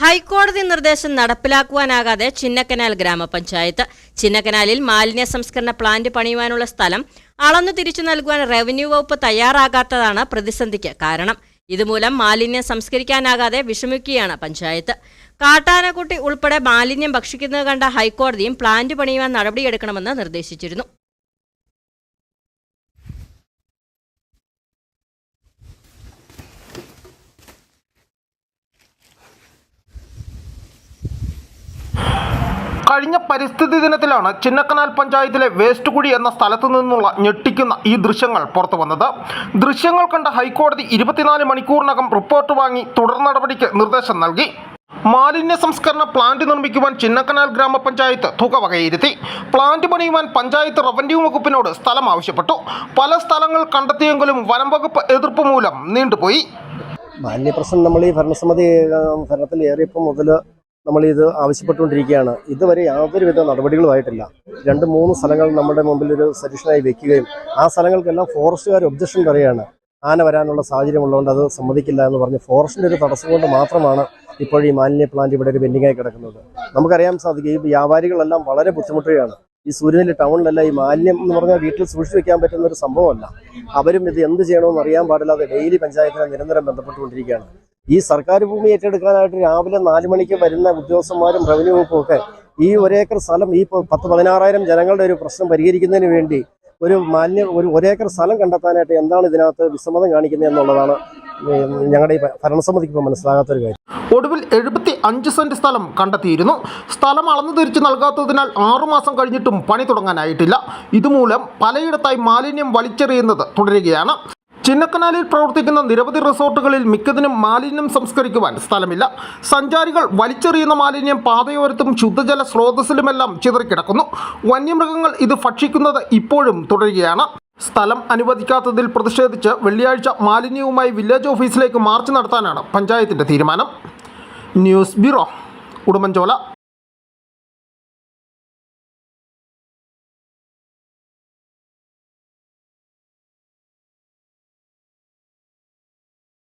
ഹൈക്കോടതി നിർദ്ദേശം നടപ്പിലാക്കുവാനാകാതെ ചിന്നക്കനാൽ ഗ്രാമപഞ്ചായത്ത്. ചിന്നക്കനാലിൽ മാലിന്യ സംസ്കരണ പ്ലാന്റ് പണിയുവാനുള്ള സ്ഥലം അളന്നു തിരിച്ചു നൽകുവാൻ റവന്യൂ വകുപ്പ് തയ്യാറാകാത്തതാണ് പ്രതിസന്ധിക്ക് കാരണം. ഇതുമൂലം മാലിന്യം സംസ്കരിക്കാനാകാതെ വിഷമിക്കുകയാണ് പഞ്ചായത്ത്. കാട്ടാനക്കുട്ടി ഉൾപ്പെടെ മാലിന്യം ഭക്ഷിക്കുന്നത് കണ്ട ഹൈക്കോടതിയും പ്ലാന്റ് പണിയുവാൻ നടപടിയെടുക്കണമെന്ന് നിർദ്ദേശിച്ചിരുന്നു. കഴിഞ്ഞ പരിസ്ഥിതി ദിനത്തിലാണ് ചിന്നക്കനാൽ പഞ്ചായത്തിലെ വേസ്റ്റ് കുടി എന്ന സ്ഥലത്തു നിന്നുള്ള ഞെട്ടിക്കുന്ന ഈ ദൃശ്യങ്ങൾ പുറത്തു വന്നത്. ദൃശ്യങ്ങൾ കണ്ട ഹൈക്കോടതി ഇരുപത്തിനാല് മണിക്കൂറിനകം റിപ്പോർട്ട് വാങ്ങി തുടർ നടപടിക്ക് നിർദ്ദേശം നൽകി. മാലിന്യ സംസ്കരണ പ്ലാന്റ് നിർമ്മിക്കുവാൻ ചിന്നക്കനാൽ ഗ്രാമപഞ്ചായത്ത് തുക വകയിരുത്തി. പ്ലാന്റ് പണിയുവാൻ പഞ്ചായത്ത് റവന്യൂ വകുപ്പിനോട് സ്ഥലം ആവശ്യപ്പെട്ടു. പല സ്ഥലങ്ങൾ കണ്ടെത്തിയെങ്കിലും വനം വകുപ്പ് എതിർപ്പ് മൂലം നീണ്ടുപോയി. മാലിന്യ പ്രശ്നം നമ്മൾ ഈ ഭരണസമിതി ഭരണത്തിൽ ഏറിയപ്പോൾ മുതൽ നമ്മൾ ഇത് ആവശ്യപ്പെട്ടുകൊണ്ടിരിക്കുകയാണ്. ഇതുവരെ യാതൊരുവിധ നടപടികളുമായിട്ടില്ല. രണ്ട് മൂന്ന് സ്ഥലങ്ങൾ നമ്മുടെ മുമ്പിൽ ഒരു സജഷനായി വെക്കുകയും ആ സ്ഥലങ്ങൾക്കെല്ലാം ഫോറസ്റ്റുകാർ ഒബ്ജക്ഷൻ പറയുകയാണ്. ആന വരാനുള്ള സാഹചര്യം ഉള്ളതുകൊണ്ട് അത് സമ്മതിക്കില്ല എന്ന് പറഞ്ഞ് ഫോറസ്റ്റിന്റെ ഒരു തടസ്സം കൊണ്ട് മാത്രമാണ് ഇപ്പോൾ ഈ മാലിന്യ പ്ലാന്റ് ഇവിടെ ഒരു ബെൻഡിങ്ങായി കിടക്കുന്നത്. നമുക്കറിയാൻ സാധിക്കും ഈ വ്യാപാരികളെല്ലാം വളരെ ബുദ്ധിമുട്ടുകയാണ്. ഈ സൂര്യനെ ടൗണിലെല്ലാം ഈ മാലിന്യം എന്ന് പറഞ്ഞാൽ വീട്ടിൽ സൂക്ഷിച്ചു വെക്കാൻ പറ്റുന്ന ഒരു സംഭവമല്ല. അവരും ഇത് എന്ത് ചെയ്യണമെന്ന് അറിയാൻ പാടില്ലാതെ ഡെയിലി പഞ്ചായത്തിനെ നിരന്തരം ബന്ധപ്പെട്ടുകൊണ്ടിരിക്കുകയാണ്. ഈ സർക്കാർ ഭൂമി ഏറ്റെടുക്കാനായിട്ട് രാവിലെ നാല് മണിക്ക് വരുന്ന ഉദ്യോഗസ്ഥന്മാരും റവന്യൂ വകുപ്പും ഒക്കെ ഈ ഒരേക്കർ സ്ഥലം ഈ പത്ത് പതിനാറായിരം ജനങ്ങളുടെ ഒരു പ്രശ്നം പരിഹരിക്കുന്നതിന് വേണ്ടി ഒരു മാന്യ ഒരു ഒരേക്കർ സ്ഥലം കണ്ടെത്താനായിട്ട് എന്താണ് ഇതിനകത്ത് വിസമ്മതം കാണിക്കുന്നത് എന്നുള്ളതാണ് ഞങ്ങളുടെ ഈ ഭരണസമിതിക്ക് ഇപ്പോൾ മനസ്സിലാകാത്തൊരു കാര്യം. ഒടുവിൽ എഴുപത്തി അഞ്ച് സെന്റ് സ്ഥലം കണ്ടെത്തിയിരുന്നു. സ്ഥലം അളന്നു തിരിച്ചു നൽകാത്തതിനാൽ ആറുമാസം കഴിഞ്ഞിട്ടും പണി തുടങ്ങാനായിട്ടില്ല. ഇതുമൂലം പലയിടത്തായി മാലിന്യം വലിച്ചെറിയുന്നത് തുടരുകയാണ്. ചിന്നക്കനാലിൽ പ്രവർത്തിക്കുന്ന നിരവധി റിസോർട്ടുകളിൽ മിക്കതിനും മാലിന്യം സംസ്കരിക്കുവാൻ സ്ഥലമില്ല. സഞ്ചാരികൾ വലിച്ചെറിയുന്ന മാലിന്യം പാതയോരത്തും ശുദ്ധജല സ്രോതസ്സിലുമെല്ലാം ചിതറിക്കിടക്കുന്നു. വന്യമൃഗങ്ങൾ ഇത് ഭക്ഷിക്കുന്നത് ഇപ്പോഴും തുടരുകയാണ്. സ്ഥലം അനുവദിക്കാത്തതിൽ പ്രതിഷേധിച്ച് വെള്ളിയാഴ്ച മാലിന്യവുമായി വില്ലേജ് ഓഫീസിലേക്ക് മാർച്ച് നടത്താനാണ് പഞ്ചായത്തിന്റെ തീരുമാനം. News bureau Udumbanchola.